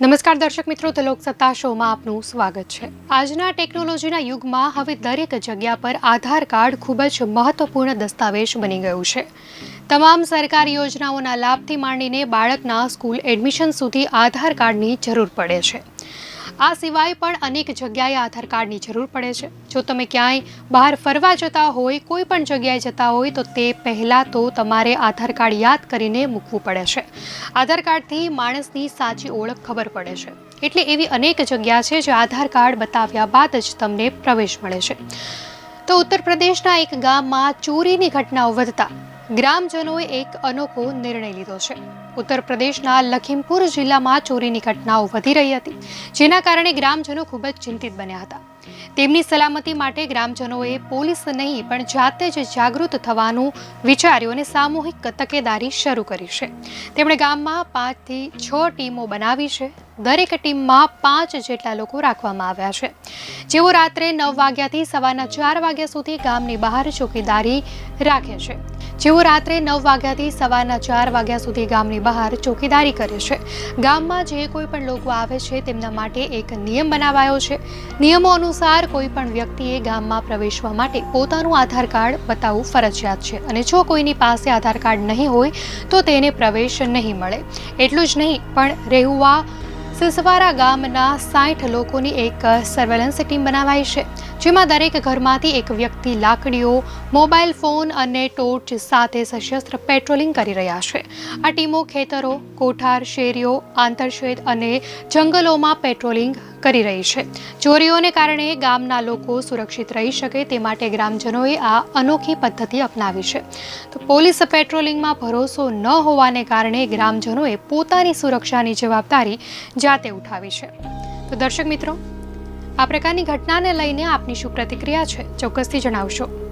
નમસ્કાર દર્શક મિત્રો, તો લોકસત્તા શોમાં આપનું સ્વાગત છે. આજના ટેકનોલોજીના યુગમાં હવે દરેક જગ્યા પર આધાર કાર્ડ ખૂબ જ મહત્વપૂર્ણ દસ્તાવેજ બની ગયું છે. તમામ સરકારી યોજનાઓના લાભથી માંડીને બાળકના સ્કૂલ એડમિશન સુધી આધાર કાર્ડની જરૂર પડે છે. આ સિવાય પણ અનેક જગ્યાએ આધાર કાર્ડની જરૂર પડે છે. જો તમે ક્યાંય બહાર ફરવા જતા હોય, કોઈ પણ જગ્યાએ જતા હોય, તો તે પહેલાં તો તમારે આધાર કાર્ડ યાદ કરીને મૂકવું પડે છે. આધાર કાર્ડથી માણસની સાચી ઓળખ ખબર પડે છે. એટલે એવી અનેક જગ્યા છે જે આધાર કાર્ડ બતાવ્યા બાદ જ તમને પ્રવેશ મળે છે. તો ઉત્તર પ્રદેશના એક ગામમાં ચોરીની ઘટનાઓ વધતા ગ્રામજનોએ એક અનોખો નિર્ણય લીધો છે. ઉત્તર પ્રદેશના લખીમપુર જિલ્લામાં ચોરીની ઘટનાઓ વધી રહી હતી, જેના કારણે ગ્રામજનો ખૂબ જ ચિંતિત બન્યા હતા. તેમની સલામતી માટે ગ્રામજનોએ પોલીસ નહીં, પણ જાતે જ જાગૃત થવાનું વિચાર્યું અને સામૂહિક તકેદારી શરૂ કરી છે. તેમણે ગામમાં પાંચથી છ ટીમો બનાવી છે. દરેક ટીમમાં પાંચ જેટલા લોકો રાખવામાં આવ્યા છે. જેઓ રાત્રે નવ વાગ્યાથી સવારના ચાર વાગ્યા સુધી ગામની બહાર ચોકીદારી રાખે છે. જેઓ રાત્રે નવ વાગ્યાથી સવારના ચાર વાગ્યા સુધી ગામની બહાર ચોકીદારી કરે છે. ગામમાં જે કોઈ પણ લોકો આવે છે, તેમના માટે એક નિયમ બનાવાયો છે. નિયમો અનુસાર કોઈ પણ વ્યક્તિએ ગામમાં પ્રવેશવા માટે પોતાનું આધાર કાર્ડ બતાવવું ફરજિયાત છે અને જો કોઈની પાસે આધાર કાર્ડ નહીં હોય, તો તેને પ્રવેશ નહીં મળે. એટલું જ નહીં, પણ રેહુવા સિસવારા ગામના સાઠ લોકોની એક સર્વેલન્સ ટીમ બનાવાઈ છે, જેમાં દરેક ઘરમાંથી એક વ્યક્તિ લાકડીઓ, મોબાઈલ ફોન અને ટોર્ચ સાથે સશસ્ત્ર પેટ્રોલિંગ કરી રહ્યા છે. આ ટીમો ખેતરો, કોઠાર, શેરીઓ આંતરશેદ અને જંગલોમાં પેટ્રોલિંગ કરી રહી છે. ચોરીઓને કારણે ગામના લોકો સુરક્ષિત રહી શકે તે માટે ગ્રામજનોએ આ અનોખી પદ્ધતિ અપનાવી છે. તો પોલીસ પેટ્રોલિંગમાં ભરોસો ન હોવાને કારણે ગ્રામજનોએ પોતાની સુરક્ષાની જવાબદારી જાતે ઉઠાવી છે. તો દર્શક મિત્રો, આ પ્રકારની ઘટનાને લઈને આપની શું પ્રતિક્રિયા છે? ચોક્કસથી જણાવશો.